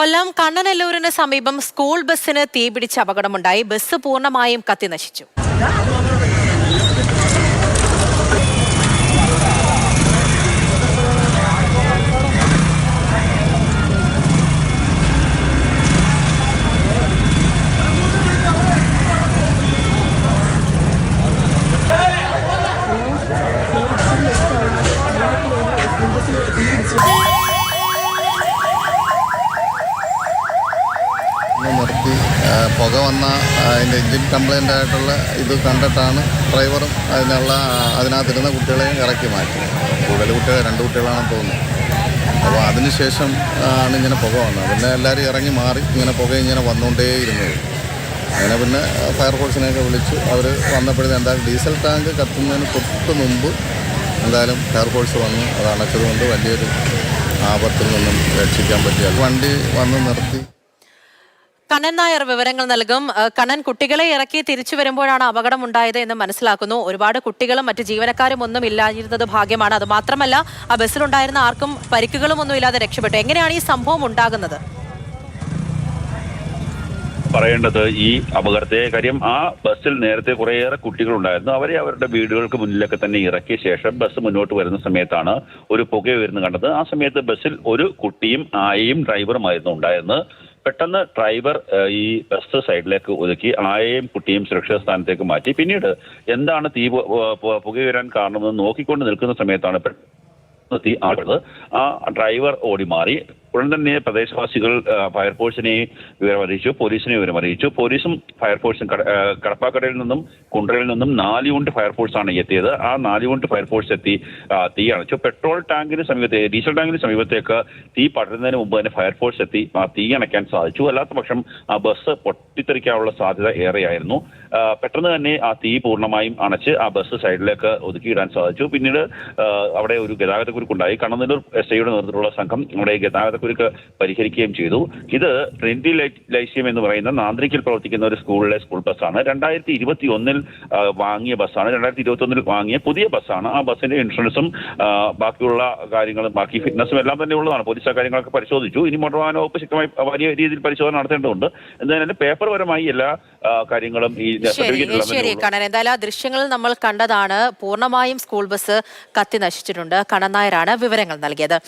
കൊല്ലം കണ്ണനല്ലൂരിന് സമീപം സ്കൂൾ ബസ്സിന് തീപിടിച്ച് അപകടമുണ്ടായി. ബസ് പൂർണമായും കത്തിനശിച്ചു. നിർത്തി പുക വന്ന അതിന്റെ എൻജിൻ കംപ്ലൈന്റ് ആയിട്ടുള്ള ഇത് കണ്ടിട്ടാണ് ഡ്രൈവറും അതിനുള്ള അതിനകത്തിരുന്ന കുട്ടികളെയും ഇറക്കി മാറ്റി കൂടുതൽ കുട്ടികൾ രണ്ട് കുട്ടികളാണെന്ന് തോന്നുന്നു. അപ്പോൾ അതിനുശേഷം ആണ് ഇങ്ങനെ പുക വന്നത്. പിന്നെ എല്ലാവരും ഇറങ്ങി മാറി ഇങ്ങനെ പുക ഇങ്ങനെ വന്നുകൊണ്ടേയിരുന്നത് അങ്ങനെ പിന്നെ ഫയർഫോഴ്സിനെയൊക്കെ വിളിച്ച് അവർ വന്നപ്പോഴത്തെ എന്തായാലും ഡീസൽ ടാങ്ക് കത്തുന്നതിന് തൊട്ട് മുമ്പ് എന്തായാലും ഫയർഫോഴ്സ് വന്നു. അത് അണച്ചതുകൊണ്ട് വലിയൊരു ആപത്തിൽ നിന്നും രക്ഷിക്കാൻ പറ്റിയ വണ്ടി വന്ന് നിർത്തി. കണ്ണൻ നായർ വിവരങ്ങൾ നൽകും. കണ്ണൻ കുട്ടികളെ ഇറക്കി തിരിച്ചു വരുമ്പോഴാണ് അപകടം ഉണ്ടായത് എന്ന് മനസ്സിലാക്കുന്നു. ഒരുപാട് കുട്ടികളും മറ്റ് ജീവനക്കാരും ഒന്നും ഇല്ലാതിരുന്നത് ഭാഗ്യമാണ്. അത് മാത്രമല്ല ആ ബസ്സിലുണ്ടായിരുന്ന ആർക്കും പരിക്കുകളും ഒന്നും ഇല്ലാതെ രക്ഷപ്പെട്ടു. എങ്ങനെയാണ് ഈ സംഭവം ഉണ്ടാകുന്നത്? പറയേണ്ടത് ഈ അപകടത്തെ കാര്യം ആ ബസ്സിൽ നേരത്തെ കുറേയേറെ കുട്ടികളുണ്ടായിരുന്നു. അവരെ അവരുടെ വീടുകൾക്ക് മുന്നിലൊക്കെ തന്നെ ഇറക്കിയ ശേഷം ബസ് മുന്നോട്ട് വരുന്ന സമയത്താണ് ഒരു പുക കണ്ടത്. ആ സമയത്ത് ബസ്സിൽ ഒരു കുട്ടിയും ആയയും ഡ്രൈവറുമായിരുന്നു ഉണ്ടായിരുന്നത്. പെട്ടെന്ന് ഡ്രൈവർ ഈ ബസ് സൈഡിലേക്ക് ഒതുക്കി ആയയും കുട്ടിയും സുരക്ഷിത സ്ഥാനത്തേക്ക് മാറ്റി. പിന്നീട് എന്താണ് തീ പു- പു- പുക ഉയരാൻ കാരണമെന്ന് നോക്കിക്കൊണ്ട് നിൽക്കുന്ന സമയത്താണ് തീ ആ ഡ്രൈവർ ഓടി മാറി ഉടൻ തന്നെ പ്രദേശവാസികൾ ഫയർഫോഴ്സിനെ വിവരം അറിയിച്ചു പോലീസിനെ വിവരം അറിയിച്ചു. പോലീസും ഫയർഫോഴ്സും കടപ്പാക്കടയിൽ നിന്നും കുണ്ടറയിൽ നിന്നും നാല് യൂണിറ്റ് ഫയർഫോഴ്സാണ് എത്തിയത്. ആ നാല് യൂണിറ്റ് ഫയർഫോഴ്സ് എത്തി തീ അണച്ചു. പെട്രോൾ ടാങ്കിന് സമീപത്തെ ഡീസൽ ടാങ്കിന് സമീപത്തേക്ക് തീ പടരുന്നതിന് മുമ്പ് തന്നെ ഫയർഫോഴ്സ് എത്തി ആ തീ അണയ്ക്കാൻ സാധിച്ചു. അല്ലാത്ത പക്ഷം ആ ബസ് പൊട്ടിത്തെറിക്കാനുള്ള സാധ്യത ഏറെയായിരുന്നു. പെട്ടെന്ന് തന്നെ ആ തീ പൂർണമായും അണച്ച് ആ ബസ് സൈഡിലേക്ക് ഒതുക്കിയിടാൻ സാധിച്ചു. പിന്നീട് അവിടെ ഒരു ഗതാഗത കുരുക്കുണ്ടായി കണ്ണനല്ലൂർ എസ് ഐയുടെ നേതൃത്വത്തിലുള്ള സംഘം അവിടെ ഗതാഗതക്കുരുക്ക് പരിഹരിക്കുകയും ചെയ്തു. ഇത് ട്രിനിറ്റി ലൈസ്യം എന്ന് പറയുന്ന നാന്ത്രിക്കിൽ പ്രവർത്തിക്കുന്ന ഒരു സ്കൂളിലെ സ്കൂൾ ബസ്സാണ്. രണ്ടായിരത്തി ഇരുപത്തി ഒന്നിൽ വാങ്ങിയ ബസ്സാണ്. രണ്ടായിരത്തി ഇരുപത്തി ഒന്നിൽ വാങ്ങിയ പുതിയ ബസ്സാണ്. ആ ബസ്സിന്റെ ഇൻഷുറൻസും ബാക്കിയുള്ള കാര്യങ്ങളും ബാക്കി ഫിറ്റ്നസും എല്ലാം തന്നെ ഉള്ളതാണ്. പോലീസ് ആ കാര്യങ്ങളൊക്കെ പരിശോധിച്ചു. ഇനി മോട്ടോർ വാഹന വകുപ്പ് ശക്തമായി വലിയ രീതിയിൽ പരിശോധന നടത്തേണ്ടതുണ്ട്. എന്തായാലും പേപ്പർപരമായി എല്ലാ കാര്യങ്ങളും ഈ ശരി. കണ്ണൻ. എന്തായാലും ആ ദൃശ്യങ്ങളിൽ നമ്മൾ കണ്ടതാണ് പൂർണമായും സ്കൂൾ ബസ് കത്തി നശിച്ചിട്ടുണ്ട്. കണ്ണൻ നായരാണ് വിവരങ്ങൾ നൽകിയത്.